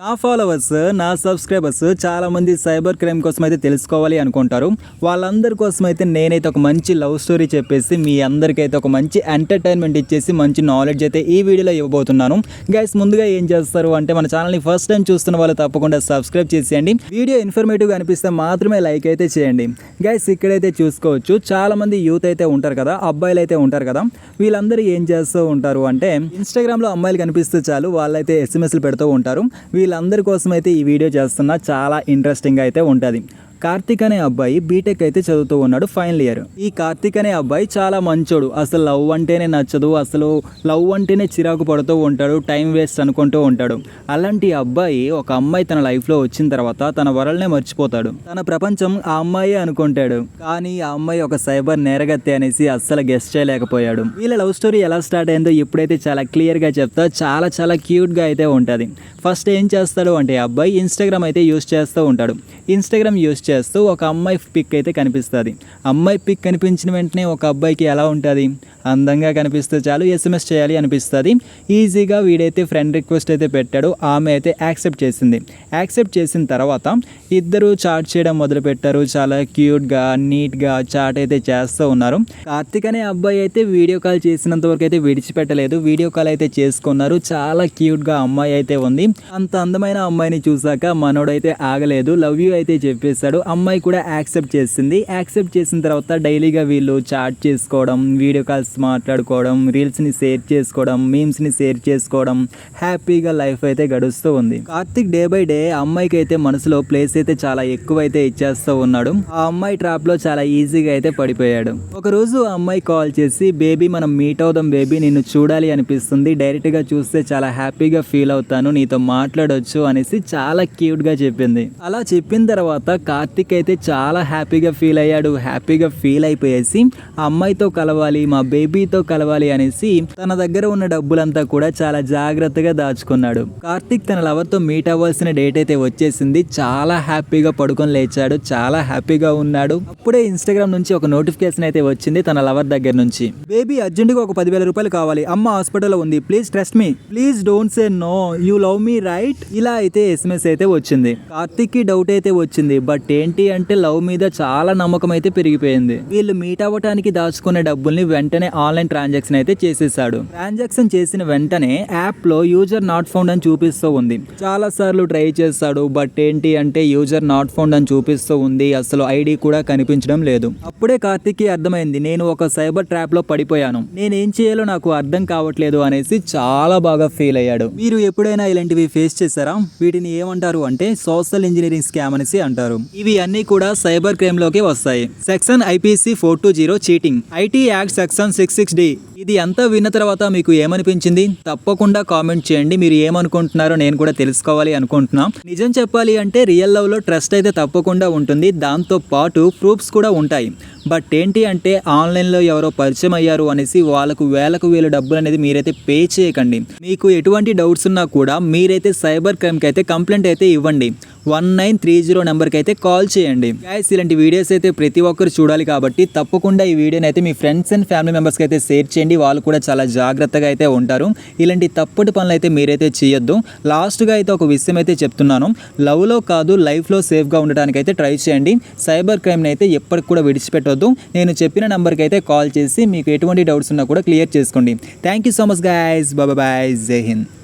నా ఫాలోవర్స్ నా సబ్స్క్రైబర్స్ చాలామంది సైబర్ క్రైమ్ కోసం అయితే తెలుసుకోవాలి అనుకుంటారు. వాళ్ళందరి కోసం అయితే నేనైతే ఒక మంచి లవ్ స్టోరీ చెప్పేసి మీ అందరికైతే ఒక మంచి ఎంటర్టైన్మెంట్ ఇచ్చేసి మంచి నాలెడ్జ్ అయితే ఈ వీడియోలో ఇవ్వబోతున్నాను. గైస్ ముందుగా ఏం చేస్తారు అంటే మన ఛానల్ని ఫస్ట్ టైం చూస్తున్న వాళ్ళు తప్పకుండా సబ్స్క్రైబ్ చేసేయండి. వీడియో ఇన్ఫర్మేటివ్గా అనిపిస్తే మాత్రమే లైక్ అయితే చేయండి. గైస్ ఇక్కడైతే చూసుకోవచ్చు చాలా మంది యూత్ అయితే ఉంటారు కదా అబ్బాయిలు అయితే ఉంటారు కదా వీళ్ళందరూ ఏం చేస్తూ ఉంటారు అంటే ఇన్స్టాగ్రామ్లో అమ్మాయిలు కనిపిస్తే చాలు వాళ్ళైతే ఎస్ఎంఎస్లు పెడుతూ ఉంటారు. వీళ్ళందరి కోసం అయితే ఈ వీడియో చేస్తున్నా. చాలా ఇంట్రెస్టింగ్ అయితే ఉంటుంది. కార్తిక్ అనే అబ్బాయి బీటెక్ అయితే చదువుతూ ఉన్నాడు ఫైనల్ ఇయర్. ఈ కార్తిక్ అనే అబ్బాయి చాలా మంచోడు. అసలు లవ్ అంటేనే నచ్చదు. అసలు లవ్ అంటేనే చిరాకు పడుతూ ఉంటాడు టైం వేస్ట్ అనుకుంటూ ఉంటాడు. అలాంటి అబ్బాయి ఒక అమ్మాయి తన లైఫ్లో వచ్చిన తర్వాత తన వరల్నే మర్చిపోతాడు. తన ప్రపంచం ఆ అమ్మాయి అనుకుంటాడు. కానీ ఆ అమ్మాయి ఒక సైబర్ నేరగత్తి అనేసి అస్సలు గెస్ట్ చేయలేకపోయాడు. వీళ్ళ లవ్ స్టోరీ ఎలా స్టార్ట్ అయిందో ఇప్పుడైతే చాలా క్లియర్గా చెప్తా. చాలా చాలా క్యూట్గా అయితే ఉంటుంది. ఫస్ట్ ఏం చేస్తాడు అంటే అబ్బాయి ఇన్స్టాగ్రామ్ అయితే యూస్ చేస్తూ ఉంటాడు. ఇన్స్టాగ్రామ్ యూస్ చేస్తూ ఒక అమ్మాయి పిక్ అయితే కనిపిస్తుంది. అమ్మాయి పిక్ కనిపించిన వెంటనే ఒక అబ్బాయికి ఎలా ఉంటుంది? అందంగా కనిపిస్తే చాలు ఎస్ఎంఎస్ చేయాలి అనిపిస్తుంది. ఈజీగా వీడైతే ఫ్రెండ్ రిక్వెస్ట్ అయితే పెట్టాడు. ఆమె అయితే యాక్సెప్ట్ చేసింది. యాక్సెప్ట్ చేసిన తర్వాత ఇద్దరు చాట్ చేయడం మొదలుపెట్టారు చాలా క్యూట్గా నీట్గా చాట్ అయితే చేస్తూ ఉన్నారు. కార్తిక్ అనే అబ్బాయి అయితే వీడియో కాల్ చేసినంత వరకు అయితే విడిచిపెట్టలేదు. వీడియో కాల్ అయితే చేసుకున్నారు. చాలా క్యూట్గా అమ్మాయి అయితే ఉంది. అంత అందమైన అమ్మాయిని చూసాక మనోడైతే ఆగలేదు. లవ్ యూ అయితే చెప్పేశాడు. అమ్మాయి కూడా యాక్సెప్ట్ చేసింది. యాక్సెప్ట్ చేసిన తర్వాత డైలీగా వీళ్ళు చాట్ చేసుకోవడం వీడియో కాల్స్ మాట్లాడుకోవడం రీల్స్ని షేర్ చేసుకోవడం మీమ్స్ని షేర్ చేసుకోవడం హ్యాపీగా లైఫ్ అయితే గడుస్తూ ఉంది. కార్తిక్ డే బై డే అమ్మాయికి అయితే మనసులో ప్లేస్ అయితే చాలా ఎక్కువ అయితే ఇచ్చేస్తూ ఉన్నాడు. ఆ అమ్మాయి ట్రాప్లో చాలా ఈజీగా అయితే పడిపోయాడు. ఒక రోజు ఆ అమ్మాయి కాల్ చేసి బేబీ మనం మీట్ అవుదాం బేబీ నిన్ను చూడాలి అనిపిస్తుంది. డైరెక్ట్గా చూస్తే చాలా హ్యాపీగా ఫీల్ అవుతాను. నీతో మాట్లాడొచ్చు అనేసి చాలా క్యూట్గా చెప్పింది. అలా చెప్పిన తర్వాత కార్తిక్ అయితే చాలా హ్యాపీగా ఫీల్ అయ్యాడు. హ్యాపీగా ఫీల్ అయిపోయేసి ఆ అమ్మాయితో కలవాలి మా బేబీతో కలవాలి అనేసి తన దగ్గర ఉన్న డబ్బులంతా కూడా చాలా జాగ్రత్తగా దాచుకున్నాడు. కార్తిక్ తన లవర్తో మీట్ అవ్వాల్సిన డేట్ అయితే వచ్చేసింది. చాలా హ్యాపీగా పడుకొని లేచాడు. చాలా హ్యాపీగా ఉన్నాడు. అప్పుడే ఇన్స్టాగ్రామ్ నుంచి ఒక నోటిఫికేషన్ అయితే వచ్చింది తన లవర్ దగ్గర నుంచి. బేబీ అర్జెంటుగా ఒక పదివేల రూపాయలు కావాలి. అమ్మ హాస్పిటల్లో ఉంది. Please trust me. Please don't say no. You love me right? ఇలా అయితే ఎస్ఎంఎస్ అయితే వచ్చింది. కార్తిక్కి డౌట్ అయితే వచ్చింది. బట్ ఏంటి అంటే లవ్ మీద చాలా నమ్మకం అయితే పెరిగిపోయింది. వీళ్ళు మీట్ అవ్వటానికి దాచుకునే డబ్బుల్ని వెంటనే ఆన్లైన్ ట్రాన్సాక్షన్ అయితే చేసేసాడు ట్రాన్సాక్షన్ చేసిన వెంటనే యాప్లో యూజర్ నాట్ ఫౌండ్ అని చూపిస్తూ ఉంది. చాలా సార్లు ట్రై చేస్తాడు బట్ ఏంటి అంటే యూజర్ నాట్ ఫౌండ్ అని చూపిస్తూ ఉంది. అసలు ఐడి కూడా కనిపించడం లేదు. అప్పుడే కార్తిక్కి అర్థమైంది నేను ఒక సైబర్ ట్రాప్లో పడిపోయాను. నేను ఏం చేయాలో నాకు అర్థం కావట్లేదు అనేసి చాలా బాగా ఫీల్ అయ్యాడు. మీరు ఎప్పుడైనా ఇలాంటివి ఫేస్ చేశారా? వీటిని ఏమంటారు అంటే సోషల్ ఇంజనీరింగ్ స్కామ్ అనేసి అంటారు. ఇవి అన్ని కూడా సైబర్ క్రైమ్ లోకి వస్తాయి section IPC four two zero cheating IT act section six six D ఇది అంతా విన్న తర్వాత మీకు ఏమనిపించింది? తప్పకుండా కామెంట్ చేయండి. మీరు ఏమనుకుంటున్నారో నేను కూడా తెలుసుకోవాలి అనుకుంటున్నా. నిజం చెప్పాలి అంటే రియల్ లవ్లో ట్రస్ట్ అయితే తప్పకుండా ఉంటుంది. దాంతో పాటు ప్రూఫ్స్ కూడా ఉంటాయి. బట్ ఏంటి అంటే ఆన్లైన్లో ఎవరో పరిచయం అయ్యారు అనేసి వాళ్ళకు వేలకు వేల డబ్బులు అనేది మీరైతే పే చేయకండి. మీకు ఎటువంటి డౌట్స్ ఉన్నా కూడా మీరైతే సైబర్ క్రైమ్కి అయితే కంప్లైంట్ అయితే ఇవ్వండి. వన్ నైన్ త్రీ జీరో నెంబర్కి అయితే కాల్ చేయండి. గాయస్ ఇలాంటి వీడియోస్ అయితే ప్రతి ఒక్కరు చూడాలి కాబట్టి తప్పకుండా ఈ వీడియోని అయితే మీ ఫ్రెండ్స్ అండ్ ఫ్యామిలీ మెంబర్స్కి అయితే షేర్ చేయండి. వాళ్ళు కూడా చాలా జాగ్రత్తగా అయితే ఉంటారు. ఇలాంటి తప్పటి పనులు అయితే మీరైతే చేయొద్దు. లాస్ట్గా అయితే ఒక విషయం అయితే చెప్తున్నాను. లవ్లో కాదు లైఫ్లో సేఫ్గా ఉండడానికి అయితే ట్రై చేయండి. సైబర్ క్రైమ్ని అయితే ఎప్పటికి కూడా విడిచిపెట్టొద్దు. నేను చెప్పిన నెంబర్కి అయితే కాల్ చేసి మీకు ఎటువంటి డౌట్స్ ఉన్నా కూడా క్లియర్ చేసుకోండి. Thank you so much guys bye. Jai Hind.